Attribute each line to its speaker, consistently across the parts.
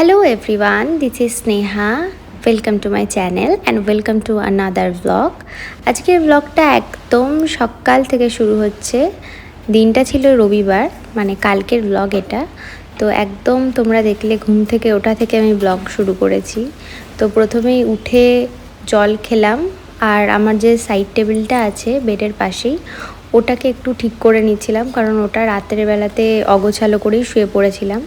Speaker 1: Hello everyone, this is Sneha. Welcome to my channel and welcome to another blog আজকের ব্লগটা একদম সকাল থেকে শুরু হচ্ছে। দিনটা ছিল রবিবার মানে কালকের ব্লগ এটা। তো একদম তোমরা দেখলে ঘুম থেকে ওঠা থেকে আমি ব্লগ শুরু করেছি। তো প্রথমেই উঠে জল খেলাম আর আমার যে সাইড টেবিলটা আছে বেডের পাশেই ওটাকে একটু ঠিক করে নিচ্ছিলাম কারণ ওটা রাতের বেলাতে অগোছালো করেই শুয়ে পড়েছিলাম।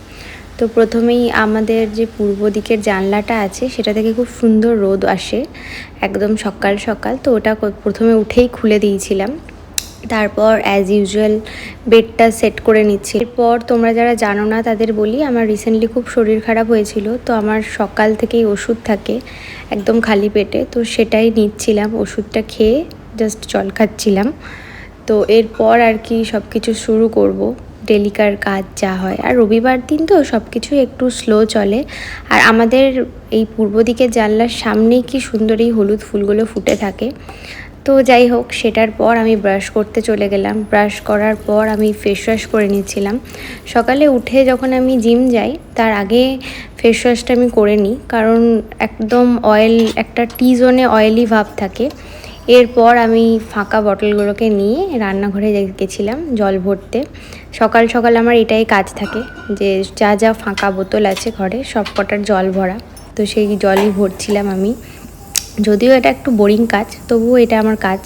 Speaker 1: তো প্রথমেই আমাদের যে পূর্ব দিকের জানলাটা আছে, সেটা থেকে খুব সুন্দর রোদ আসে, একদম সকাল সকাল। তো ওটা প্রথমে উঠেই খুলে দিয়েছিলাম। তারপর অ্যাজ ইউজুয়াল বেডটা সেট করে নিচ্ছি। এরপর তোমরা যারা জানো না, তাদের বলি, আমার রিসেন্টলি খুব শরীর খারাপ হয়েছিল, তো আমার সকাল থেকেই ওষুধ থাকে একদম খালি পেটে, তো সেটাই নিচ্ছিলাম। ওষুধটা খেয়ে জাস্ট জল খাচ্ছিলাম। তো এরপর আর কি সব কিছু শুরু করব। ডেলিকার কাজ যা হয়। আর রবিবার দিন তো সব কিছুই একটু স্লো চলে। আর আমাদের এই পূর্ব দিকের জানলার সামনেই কি সুন্দর এই হলুদ ফুলগুলো ফুটে থাকে। তো যাই হোক, সেটার পর আমি ব্রাশ করতে চলে গেলাম। ব্রাশ করার পর আমি ফেস ওয়াশ করে নিচ্ছিলাম। সকালে উঠে যখন আমি জিম যাই, তার আগে ফেস ওয়াশটা আমি করে নিই। কারণ একদম অয়েল একটা টি জোনে অয়েলি ভাব থাকে। এরপর আমি ফাঁকা বটলগুলোকে নিয়ে রান্নাঘরে গেছিলাম জল ভরতে। সকাল সকাল আমার এটাই কাজ থাকে যে যা যা ফাঁকা বোতল আছে ঘরে সব কটার জল ভরা। তো সেই জলই ভরছিলাম আমি। যদিও এটা একটু বোরিং কাজ, তবুও এটা আমার কাজ।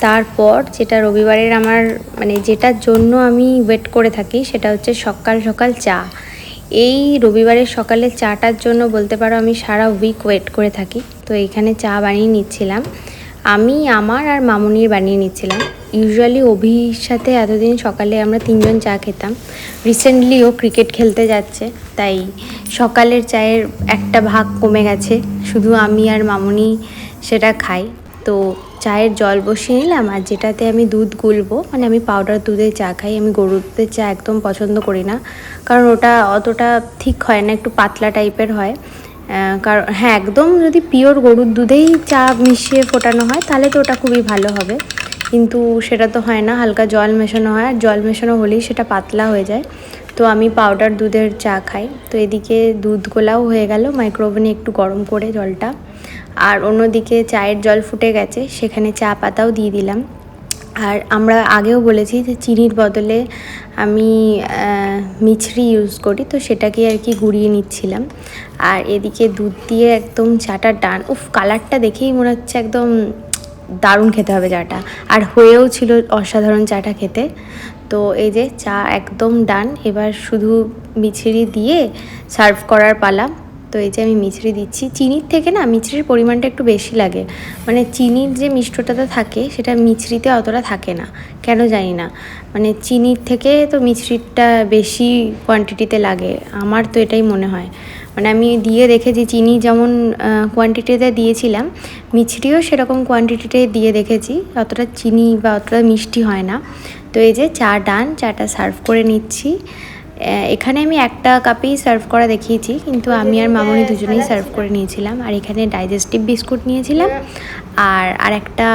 Speaker 1: তারপর যেটা রবিবারের আমার মানে যেটার জন্য আমি ওয়েট করে থাকি সেটা হচ্ছে সকাল সকাল চা। এই রবিবারের সকালে চাটার জন্য বলতে পারো আমি সারা উইক ওয়েট করে থাকি। তো এখানে চা বানিয়ে নিচ্ছিলাম। আমি, আমার আর মামুনির বানিয়ে নিচ্ছিলাম। ইউজুয়ালি অভির সাথে এতদিন সকালে আমরা তিনজন চা খেতাম। রিসেন্টলি ও ক্রিকেট খেলতে যাচ্ছে, তাই সকালের চায়ের একটা ভাগ কমে গেছে। শুধু আমি আর মামুনি সেটা খাই। তো চায়ের জল বসিয়ে নিলাম, আর যেটাতে আমি দুধ গুলবো মানে আমি পাউডার দুধে চা খাই। আমি গরুর দুধের চা একদম পছন্দ করি না, কারণ ওটা অতটা ঠিক হয় না, একটু পাতলা টাইপের হয়। কারণ হ্যাঁ একদম যদি পিওর গরুর দুধেই চা মিশিয়ে ফোটানো হয়, তাহলে তো ওটা খুবই ভালো হবে। কিন্তু সেটা তো হয় না, হালকা জল মেশানো হয়, আর জল মেশানো হলেই সেটা পাতলা হয়ে যায়। তো আমি পাউডার দুধের চা খাই। তো এদিকে দুধ গোলাও হয়ে গেল মাইক্রোওভেনে একটু গরম করে জলটা। আর অন্যদিকে চায়ের জল ফুটে গেছে, সেখানে চা পাতাও দিয়ে দিলাম। আর আমরা আগেও বলেছি যে চিনির বদলে আমি মিছরি ইউজ করি, তো সেটাকে আর কি গুঁড়িয়ে নিচ্ছিলাম। আর এদিকে দুধ দিয়ে একদম চাটা টান উফ কালারটা দেখেই মনে হচ্ছে একদম দারুণ খেতে হবে চাটা। আর হয়েও ছিল অসাধারণ চাটা খেতে। তো এই যে চা একদম ডান, এবার শুধু মিছরি দিয়ে সার্ভ করার পালা। তো এই যে আমি মিছরি দিচ্ছি, চিনির থেকে না মিছরির পরিমাণটা একটু বেশি লাগে। মানে চিনির যে মিষ্টতাটা থাকে, সেটা মিছরিতে অতটা থাকে না। কেন জানি না। মানে চিনির থেকে তো মিছরিটা বেশি কোয়ান্টিটিতে লাগে। আমার তো এটাই মনে হয়। মানে আমি দিয়ে দেখেছি, চিনি যেমন কোয়ান্টিটিতে দিয়েছিলাম, মিছরিও সেরকম কোয়ান্টিটিতে দিয়ে দেখেছি। অতটা চিনি বা অতটা মিষ্টি হয় না। তো এই যে চা ডান, চাটা সার্ভ করে নিচ্ছি। এখানে আমি একটা কাপেই সার্ভ করা দেখিয়েছি কিন্তু আমি আর মামনি দুজনেই সার্ভ করে নিয়েছিলাম। আর এখানে ডাইজেস্টিভ বিস্কুট নিয়েছিলাম আর আর একটা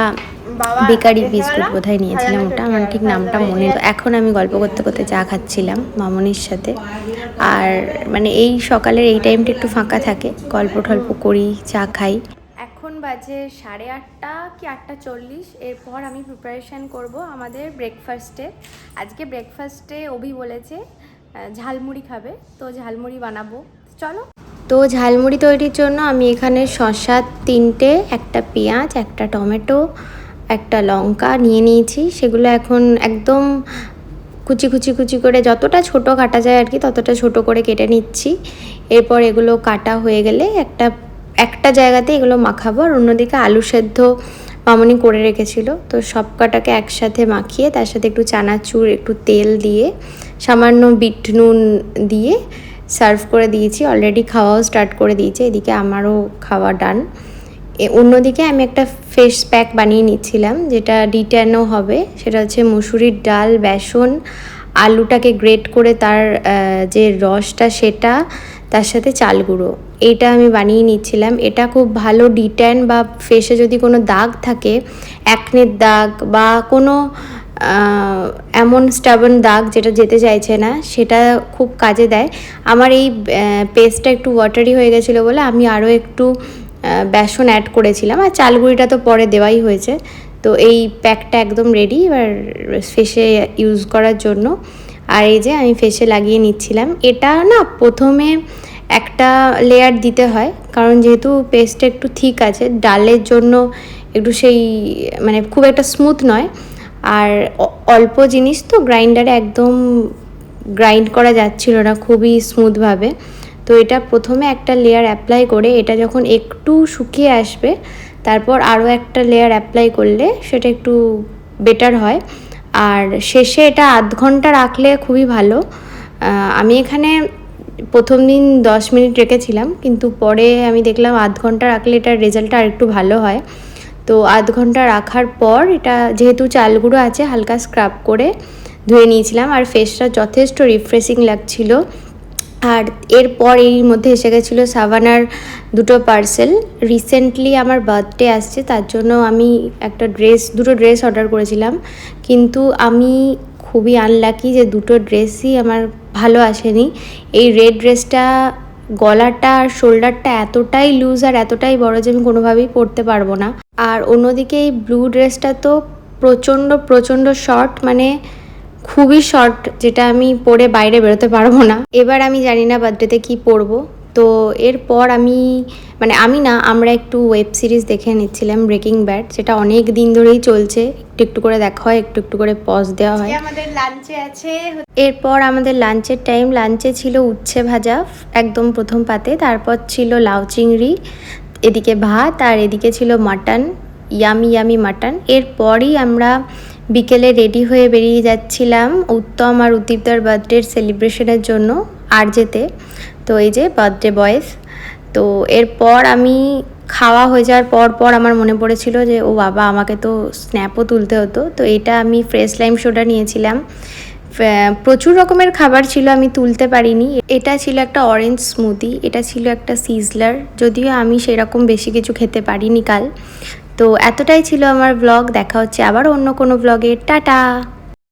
Speaker 1: বেকারি বিস্কুট বোধহয় নিয়েছিলাম ওটা আমার ঠিক নামটা মনে এখন আমি গল্প করতে করতে চা খাচ্ছিলাম মামনির সাথে। আর মানে এই সকালের এই টাইমটা একটু ফাঁকা থাকে গল্প টল্প করি চা খাই। এখন বাজে সাড়ে আটটা কি আটটা চল্লিশ এরপর আমি প্রিপারেশান করব আমাদের ব্রেকফাস্টে আজকে ব্রেকফাস্টে অভি বলেছে ঝালমুড়ি খাবে। তো ঝালমুড়ি বানাবো। চলো। তো ঝালমুড়ি তৈরির জন্য আমি এখানে শসা তিনটে, একটা পেঁয়াজ, একটা টমেটো, একটা লঙ্কা নিয়ে নিয়েছি। সেগুলো এখন একদম কুচি কুচি কুচি করে যতটা ছোট কাটা যায় আর কি, ততটা ছোট করে কেটে নিচ্ছি। এরপর এগুলো কাটা হয়ে গেলে একটা একটা জায়গাতে এগুলো মাখাবো। আর অন্যদিকে আলু সেদ্ধ মামনি করে রেখেছিল। তো সব কটাকে একসাথে মাখিয়ে, তার সাথে একটু চানাচুর, একটু তেল দিয়ে, সামান্য বিট নুন দিয়ে সার্ভ করে দিয়েছি। অলরেডি খাওয়াও স্টার্ট করে দিয়েছে। এদিকে আমারও খাওয়া ডান অন্যদিকে আমি একটা ফেস প্যাক বানিয়ে নিচ্ছিলাম, যেটা ডিট্যানও হবে। সেটা হচ্ছে মুসুরির ডাল, বেসন, আলুটাকে গ্রেট করে তার যে রসটা, সেটা তার সাথে চাল গুঁড়ো। এটা আমি বানিয়ে নিচ্ছিলাম। এটা খুব ভালো ডিট্যান বা ফেসে যদি কোনো দাগ থাকে অ্যাকনের দাগ বা কোনো এমন স্টাবন দাগ যেটা যেতে চাইছে না, সেটা খুব কাজে দেয়। আমার এই পেস্টটা একটু ওয়াটারি হয়ে গেছিল বলে আমি আরও একটু বেসন অ্যাড করেছিলাম। আর চালগুড়িটা তো পরে দেওয়াই হয়েছে। তো এই প্যাকটা একদম রেডি এবার ফেসে ইউজ করার জন্য। আর এই যে আমি ফেসে লাগিয়ে নিচ্ছিলাম। এটা না প্রথমে একটা লেয়ার দিতে হয়, কারণ যেহেতু পেস্টটা একটু ঠিক আছে, ডালের জন্য একটু সেই মানে খুব একটা স্মুথ নয়। আর অল্প জিনিস তো গ্রাইন্ডারে একদম গ্রাইন্ড করা যাচ্ছিল না খুবই স্মুথভাবে তো এটা প্রথমে একটা লেয়ার অ্যাপ্লাই করে, এটা যখন একটু শুকিয়ে আসবে, তারপর আরও একটা লেয়ার অ্যাপ্লাই করলে সেটা একটু বেটার হয়। আর শেষে এটা আধ ঘণ্টা রাখলে খুবই ভালো। আমি এখানে প্রথম দিন দশ মিনিট রেখেছিলাম, কিন্তু পরে আমি দেখলাম আধ ঘণ্টা রাখলে এটার রেজাল্টটা আর একটু ভালো হয়। তো আধ ঘণ্টা রাখার পর এটা যেহেতু চালগুঁড়ো আছে, হালকা স্ক্রাব করে ধুয়ে নিয়েছিলাম, আর ফেসটা যথেষ্ট রিফ্রেশিং লাগছিল। আর এরপর এর মধ্যে এসে গেছিল সাভানার দুটো পার্সেল। রিসেন্টলি আমার বার্থডে আসছে, তার জন্য আমি একটা ড্রেস দুটো ড্রেস অর্ডার করেছিলাম। কিন্তু আমি খুবই আনলাকি যে দুটো ড্রেসই আমার ভালো আসেনি। এই রেড ড্রেসটা গলাটা আর শোল্ডারটা এতটাই লুজ আর এতটাই বড় যে আমি কোনোভাবেই পরতে পারব না। আর অন্যদিকে এই ব্লু ড্রেসটা তো প্রচণ্ড প্রচণ্ড শর্ট মানে খুবই শর্ট যেটা আমি পরে বাইরে বেরোতে পারব না। এবার আমি জানি না বার্থডেতে কি পরবো তো এরপর আমি মানে আমি না আমরা একটু ওয়েব সিরিজ দেখে নিচ্ছিলাম ব্রেকিং ব্যাড যেটা অনেক দিন ধরেই চলছে। একটু একটু করে দেখা হয় একটু একটু করে পজ দেওয়া হয়।
Speaker 2: আমাদের লাঞ্চে আছে।
Speaker 1: এরপর আমাদের লাঞ্চের টাইম লাঞ্চে ছিল উচ্ছে ভাজা একদম প্রথম পাতে। তারপর ছিল লাউ চিংড়ি এদিকে ভাত আর এদিকে ছিল মাটন ইয়ামি ইয়ামি মাটন এরপরই আমরা বিকেলে রেডি হয়ে বেরিয়ে যাচ্ছিলাম উত্তম আর উদ্দীপদার বার্থডের সেলিব্রেশনের জন্য আর আরজেতে। তো এই যে বার্থডে বয়েস তো এরপর আমি খাওয়া হয়ে যাওয়ার পর পর আমার মনে পড়েছিল যে, ও বাবা, আমাকে তো স্ন্যাপও তুলতে হতো। তো এটা আমি ফ্রেশ লাইম সোডা নিয়েছিলাম। প্রচুর রকমের খাবার ছিল, আমি তুলতে পারিনি। এটা ছিল একটা অরেঞ্জ স্মুদি এটা ছিল একটা সিজলার যদিও আমি সেরকম বেশি কিছু খেতে পারিনি কাল। তো এতটাই ছিল আমার ব্লগ দেখা হচ্ছে আবার অন্য কোনো ব্লগে টাটা!